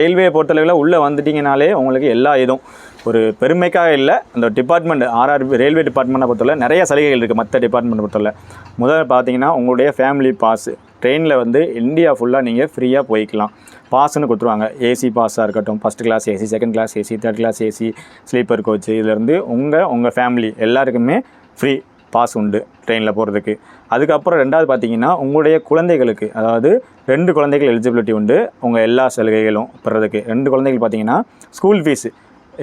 Railway பொறுத்தளவில் உள்ளே வந்துட்டிங்கனாலே உங்களுக்கு எல்லா இதுவும் ஒரு பெருமைக்காக இல்லை. அந்த டிபார்ட்மெண்ட் ஆர்ஆர்பி ரயில்வே டிபார்ட்மெண்ட்டை பொறுத்தவரை நிறைய சலுகைகள் இருக்குது மற்ற டிபார்ட்மெண்ட் பொறுத்தவரை முதல்ல பார்த்தீங்கன்னா உங்களுடைய ஃபேமிலி பாஸ் ட்ரெயினில் வந்து இந்தியா ஃபுல்லாக நீங்கள் ஃப்ரீயாக போய்க்கலாம். பாஸ்னு கொடுத்துருவாங்க. ஏசி பாஸாக இருக்கட்டும் first class AC second class AC third class AC sleeper coach இதுலேருந்து உங்கள் உங்கள் ஃபேமிலி எல்லாருக்குமே ஃப்ரீ பாஸ் உண்டு ட்ரெயினில் போகிறதுக்கு அதுக்கப்புறம் ரெண்டாவது பார்த்தீங்கன்னா உங்களுடைய குழந்தைகளுக்கு அதாவது ரெண்டு குழந்தைகள் எலிஜிபிலிட்டி உண்டு. உங்கள் எல்லா சலுகைகளும் பெறதுக்கு. ரெண்டு குழந்தைகள் பார்த்தீங்கன்னா ஸ்கூல் ஃபீஸு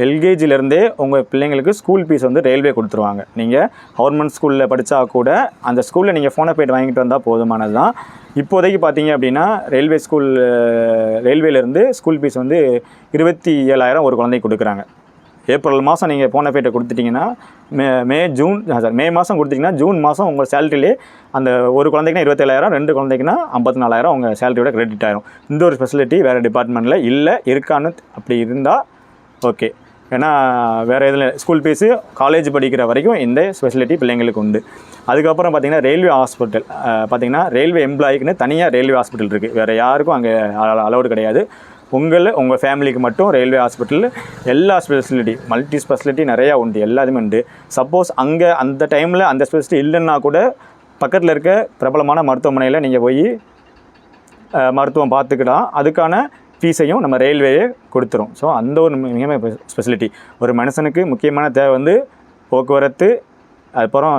எல்கேஜிலேருந்தே உங்கள் பிள்ளைங்களுக்கு ஸ்கூல் ஃபீஸ் வந்து ரயில்வே கொடுத்துருவாங்க. நீங்கள் கவர்மெண்ட் ஸ்கூலில் படித்தா கூட அந்த ஸ்கூலில் நீங்கள் ஃபோனை போய்ட்டு வாங்கிட்டு வந்தால் போதுமானது தான் இப்போதைக்கு பார்த்தீங்க அப்படின்னா ரயில்வே ஸ்கூல் ரயில்வேலேருந்து ஸ்கூல் ஃபீஸ் வந்து இருபத்தி ஏழாயிரம் ஒரு குழந்தைக்கு கொடுக்குறாங்க. ஏப்ரல் மாதம் நீங்கள் போன பேட்டை கொடுத்துட்டிங்கன்னா மே மே ஜூன் சார் மே மாதம் கொடுத்தீங்கன்னா ஜூன் மாதம் உங்கள் சேலரியிலே அந்த ஒரு குழந்தைக்குனா இருபத்தேழாயிரம் ரெண்டு குழந்தைக்குனா ஐம்பத்தி நாலாயிரம் உங்கள் சேலரியோட கிரெடிட் ஆயிரும். இந்த ஒரு ஃபெசிலிட்டி வேறு டிபார்ட்மெண்ட்டில் இல்லை இருக்கான்னு அப்படி இருந்தால் ஓகே ஏன்னா வேறு எதில் ஸ்கூல் ஃபீஸு காலேஜ் படிக்கிற வரைக்கும் இந்த ஃபெசிலிட்டி பிள்ளைங்களுக்கு உண்டு. அதுக்கப்புறம் பார்த்திங்கன்னா ரயில்வே ஹாஸ்பிட்டல் பார்த்தீங்கன்னா ரயில்வே எம்ப்ளாய்க்குன்னு தனியாக ரயில்வே ஹாஸ்பிட்டல் இருக்குது வேறு யாருக்கும் அங்கே அலௌடு கிடையாது. உங்களை உங்கள் ஃபேமிலிக்கு மட்டும் ரயில்வே ஹாஸ்பிட்டலில் எல்லா ஸ்பெசிலிட்டி மல்டி ஸ்பெசிலிட்டி நிறையா உண்டு எல்லாத்துமே உண்டு. சப்போஸ் அங்கே அந்த டைமில் அந்த ஸ்பெசிலிட்டி இல்லைன்னா கூட பக்கத்தில் இருக்க பிரபலமான மருத்துவமனையில் நீங்கள் போய் மருத்துவம் பார்த்துக்கிட்டா அதுக்கான ஃபீஸையும் நம்ம ரயில்வேயே கொடுத்துரும். ஸோ அந்த ஒரு மிக ஸ்பெசிலிட்டி ஒரு மனுஷனுக்கு முக்கியமான தேவை வந்து போக்குவரத்து அதுக்கப்புறம்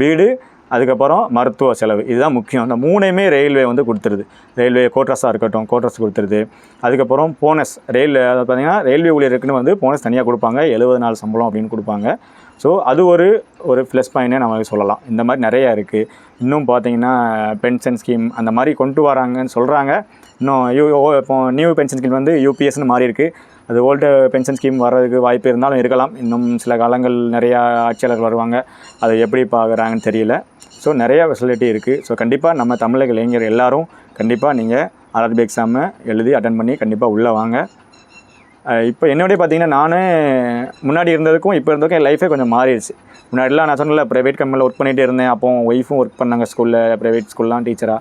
வீடு அதுக்கப்புறம் மருத்துவ செலவு. இதுதான் முக்கியம். இந்த மூணையுமே ரயில்வே வந்து கொடுத்துருது. ரயில்வே கோட்ரஸாக இருக்கட்டும் கோட்ரஸ் கொடுத்துருது. அதுக்கப்புறம் போனஸ் ரயில் அதாவது பார்த்தீங்கன்னா ரயில்வே ஊழியருக்குன்னு வந்து போனஸ் தனியாக கொடுப்பாங்க. எழுபது நாள் சம்பளம் அப்படின்னு கொடுப்பாங்க. ஸோ அது ஒரு ஒரு ப்ளஸ் பாயிண்டே நம்ம சொல்லலாம். இந்த மாதிரி நிறையா இருக்குது இன்னும் பார்த்தீங்கன்னா பென்ஷன் ஸ்கீம் அந்த மாதிரி கொண்டு வராங்கன்னு சொல்கிறாங்க இன்னும் யூ ஓ- இப்போ நியூ பென்ஷன் ஸ்கீம் வந்து யூபிஎஸ்னு மாறி இருக்குது அது ஓல்டு பென்ஷன் ஸ்கீம் வர்றதுக்கு வாய்ப்பு இருந்தாலும் இருக்கலாம். இன்னும் சில காலங்கள் நிறையா ஆட்சியாளர்கள் வருவாங்க. அதை எப்படி பார்க்குறாங்கன்னு தெரியல. ஸோ நிறையா ஃபெசிலிட்டி இருக்குது ஸோ கண்டிப்பாக நம்ம தமிழக இளைஞர் எல்லோரும் கண்டிப்பாக நீங்கள் ஆர்ஆர்பி எக்ஸாமை எழுதி அட்டன் பண்ணி கண்டிப்பாக உள்ளே வாங்க. இப்போ என்னோடய பார்த்தீங்கன்னா நான் முன்னாடி இருந்ததுக்கும் இப்போ இருந்ததுக்கும் என் லைஃபே கொஞ்சம் மாறிடுச்சு. முன்னாடிலாம் நான் சொன்னல ப்ரைவேட் கம்பெனியில் ஒர்க் பண்ணிகிட்டே இருந்தேன். அப்போ ஒய்ஃபும் ஒர்க் பண்ணாங்க ஸ்கூலில் ப்ரைவேட் ஸ்கூல்லாம் டீச்சராக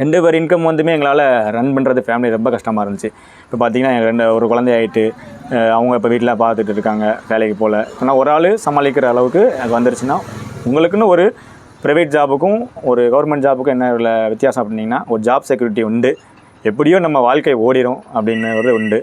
ரெண்டு பேர் இன்கம் வந்துமே எங்களால் ரன் பண்ணுறது ஃபேமிலி ரொம்ப கஷ்டமாக இருந்துச்சு. இப்போ பார்த்தீங்கன்னா எங்கள் ரெண்டு ஒரு குழந்தை ஆகிட்டு அவங்க இப்போ வீட்டில் பார்த்துட்டு இருக்காங்க வேலைக்கு போகல ஆனால் ஒரு ஆள் சமாளிக்கிற அளவுக்கு அது வந்துருச்சுன்னா உங்களுக்குன்னு ஒரு ப்ரைவேட் ஜாபுக்கும் ஒரு கவர்மெண்ட் ஜாபுக்கும் என்ன உள்ள வித்தியாசம் அப்படின்னிங்கன்னா ஒரு ஜாப் செக்யூரிட்டி உண்டு. எப்படியோ நம்ம வாழ்க்கை ஓடிடும் அப்படின்னு ஒரு உண்டு.